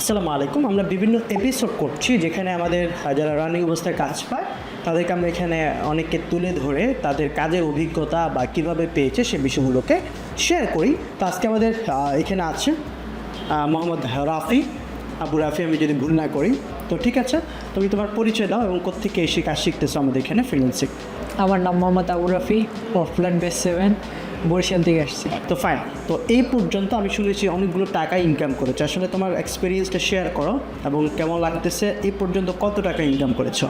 আসসালামু আলাইকুম। আমরা বিভিন্ন এপিসোড করছি যেখানে আমাদের যারা রানিং অবস্থায় কাজ পায়, তাদেরকে আমরা এখানে অনেককে তুলে ধরে তাদের কাজের অভিজ্ঞতা বা কীভাবে পেয়েছে সে বিষয়গুলোকে শেয়ার করি। তো আজকে আমাদের এখানে আছে মোহাম্মদ রাফি। আবু রাফি, আমি যদি ভুল না করি, তো ঠিক আছে, তুমি তোমার পরিচয় দাও এবং কোথেকে এসে কাজ শিখতেছো আমাদের এখানে ফ্রিল্যান্সিং আমার নাম Mohammad Abu Rafi offline base seven Barishal থেকে আসছি। তো ফাইন তো এই পর্যন্ত আমি শুনেছি অনেকগুলো টাকা ইনকাম করেছ। আসলে তোমার এক্সপিরিয়েন্সটা শেয়ার করো এবং কেমন লাগতেছে এই পর্যন্ত কত টাকা ইনকাম করেছ?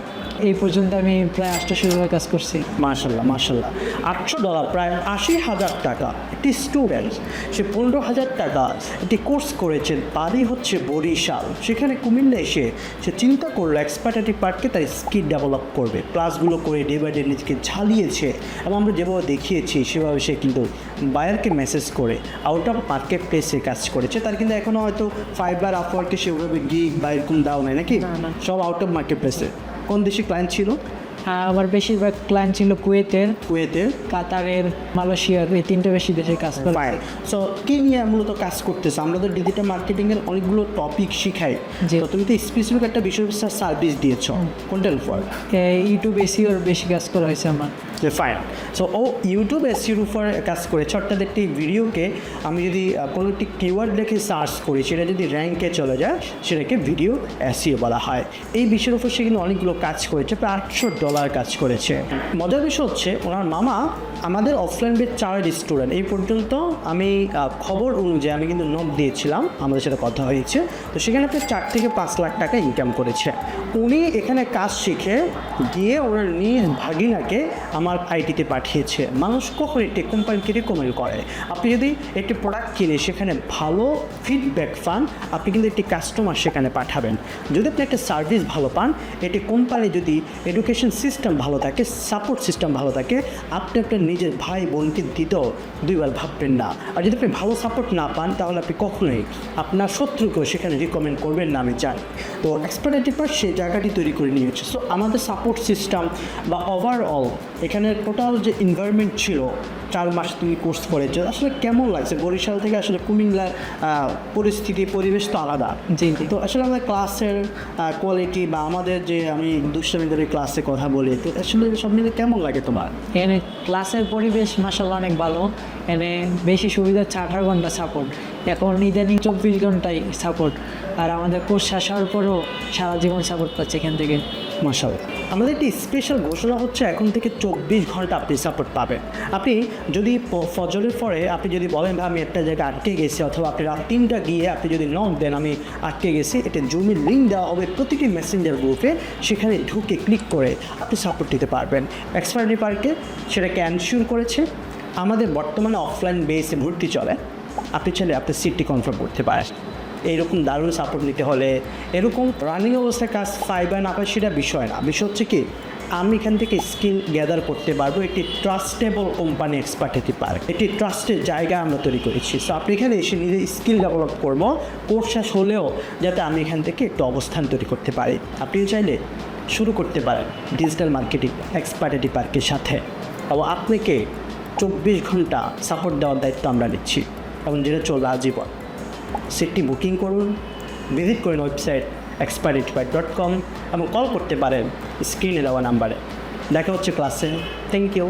এই পর্যন্ত আমি প্রায় আটশো ডলার কাজ করছি। মাশাল্লাহ মাশাল্লাহ। আটশো ডলার প্রায় আশি হাজার টাকা। একটি স্টুডেন্ট সে পনেরো হাজার টাকা একটি কোর্স করেছে বাড়ি হচ্ছে বরিশাল। সেখানে কুমিল্লা এসে সে চিন্তা করল এক্সপার্টারি পার্টকে তার স্কিল ডেভেলপ করবে। ক্লাসগুলো করে ডে বাই ডে নিজেকে ঝালিয়েছে এবং আমরা যেভাবে দেখিয়েছি সেভাবে সে কিন্তু বায়ারকে মেসেজ করে আউট অফ মার্কেট প্লেসে কাজ করেছে। তার কিন্তু এখনও হয়তো ফাইবার আপওয়ার্কে সেভাবে গিগ বা এরকম দাও নাই নাকি। সব আউট অফ মার্কেট প্লেসে কোন দেশে ক্লায়েন্ট ছিল? আমার বেশিরভাগ ক্লায়েন্ট ছিল কুয়েতের কুয়েতের? কাতারের মালয়েশিয়ার এই তিনটে বেশি দেশে কাজ করে। সো কি নিয়ে মূলত কাজ করতেছে? আমরা তো ডিজিটাল মার্কেটিংয়ের অনেকগুলো টপিক শিখাই। যে তুমি তো স্পেসিফিক একটা বিষয় সার্ভিস দিয়েছ। কোনটার উপর ইউটিউব এসিওর বেশি কাজ করা হয়েছে আমার। যে ফাইন সো ও ইউটিউব এসির উপর কাজ করেছে। অর্থাৎ একটি ভিডিওকে আমি যদি কোনো একটি কিওয়ার্ড দেখে সার্চ করি সেটা যদি র্যাঙ্কে চলে যায় সেটাকে ভিডিও এসিও বলা হয়। এই বিষয়ের উপর সে কিন্তু অনেকগুলো কাজ করেছে। প্রায় আটশো ডলার কাজ করেছে। মজার বিষয় হচ্ছে, ওনার মামা আমাদের অফলাইন বেড চার স্টুডেন্ট এই পর্যন্ত আমি খবর অনুযায়ী আমি কিন্তু নোট দিয়েছিলাম, আমাদের সাথে কথা হয়েছে। তো সেখানে প্রায় চার থেকে পাঁচ লাখ টাকা ইনকাম করেছে। উনি এখানে কাজ শিখে গিয়ে ওনার নিজ ভাগিনাকে আমার আইটিতে পাঠিয়েছে। মানুষ কখন একটি কোম্পানিকে রেকমেন্ড করে? আপনি যদি একটি প্রোডাক্ট কিনে সেখানে ভালো ফিডব্যাক পান, আপনি কিন্তু একটি কাস্টমার সেখানে পাঠাবেন। যদি আপনি একটা সার্ভিস ভালো পান, একটি কোম্পানি যদি এডুকেশন সিস্টেম ভালো থাকে সাপোর্ট সিস্টেম ভালো থাকে আপনি আপনার নিজের ভাই বোনকে দিতেও দুইবার ভাববেন না। আর যদি আপনি ভালো সাপোর্ট না পান তাহলে আপনি কখনোই আপনার শত্রুকেও সেখানে রিকমেন্ড করবেন না আমি জানি। তো এক্সপার্টাইটি পার সেই জায়গাটি তৈরি করে নিয়েছে। সো আমাদের সাপোর্ট সিস্টেম বা ওভারঅল এখানে টোটাল যে এনভায়রনমেন্ট ছিল চার মাস তুমি কোর্স করেছ আসলে কেমন লাগছে? বরিশাল থেকে আসলে কুমিল্লার পরিস্থিতি পরিবেশ তো আলাদা। জি তো আসলে আমাদের ক্লাসের কোয়ালিটি বা আমাদের যে আমি দুষ্টামি ধরে ক্লাসে কথা বলি আসলে সব মিলে কেমন লাগে তোমার? এনে ক্লাসের পরিবেশ মাসাল্লাহ অনেক ভালো। এনে বেশি সুবিধা হচ্ছে আঠারো ঘণ্টা সাপোর্ট এখন ইদানিং চব্বিশ ঘন্টায় সাপোর্ট আর আমাদের কোর্স শেষ হওয়ার পরেও সারা জীবন সাপোর্ট পাচ্ছে এখান থেকে। মাসাল আমাদের একটি স্পেশাল ঘোষণা হচ্ছে, এখন থেকে চব্বিশ ঘণ্টা আপনি সাপোর্ট পাবেন। আপনি যদি ফজরের পরে আপনি যদি বলেন, ভাই, আমি একটা জায়গায় আটকে গেছি, অথবা আপনি রাত তিনটা গিয়ে আপনি যদি নক দেন, আমি আটকে গেছি, এটা জমির লিঙ্ক দেওয়া হবে প্রতিটি মেসেঞ্জার গ্রুপে সেখানে ঢুকে ক্লিক করে আপনি সাপোর্ট দিতে পারবেন। এক্সপায়ারি পার্কে সেটাকে অ্যানশিওর করেছে। আমাদের বর্তমানে অফলাইন বেসে ভর্তি চলে। আপনি চাইলে আপনি সিটটি কনফার্ম করতে পারেন। এইরকম দারুণ সাপোর্ট নিতে হলে এরকম রানিং অবস্থায় কাজ পাইবা না পাই সেটা বিষয় না। বিষয় হচ্ছে কি, আমি এখান থেকে স্কিল গ্যাদার করতে পারব একটি ট্রাস্টেবল কোম্পানি এক্সপার্টিটি পার্ক। একটি ট্রাস্টের জায়গা আমরা তৈরি করেছি। সো আপনি এখানে এসে নিজে স্কিল ডেভেলপ করব কোর্স শেষ হলেও যাতে আমি এখান থেকে একটু অবস্থান তৈরি করতে পারি। আপনি চাইলে শুরু করতে পারেন ডিজিটাল মার্কেটিং এক্সপার্টিটি পার্কের সাথে। এবং আপনাকে চব্বিশ ঘণ্টা সাপোর্ট দেওয়ার দায়িত্ব আমরা নিচ্ছি। এবং যেটা চলবে আজীবন সিটটি বুকিং করুন ভিজিট করুন website expire expire dot com এবং কল করতে পারেন স্ক্রিনে দেওয়া নাম্বারে দেখা হচ্ছে ক্লাসে থ্যাংক ইউ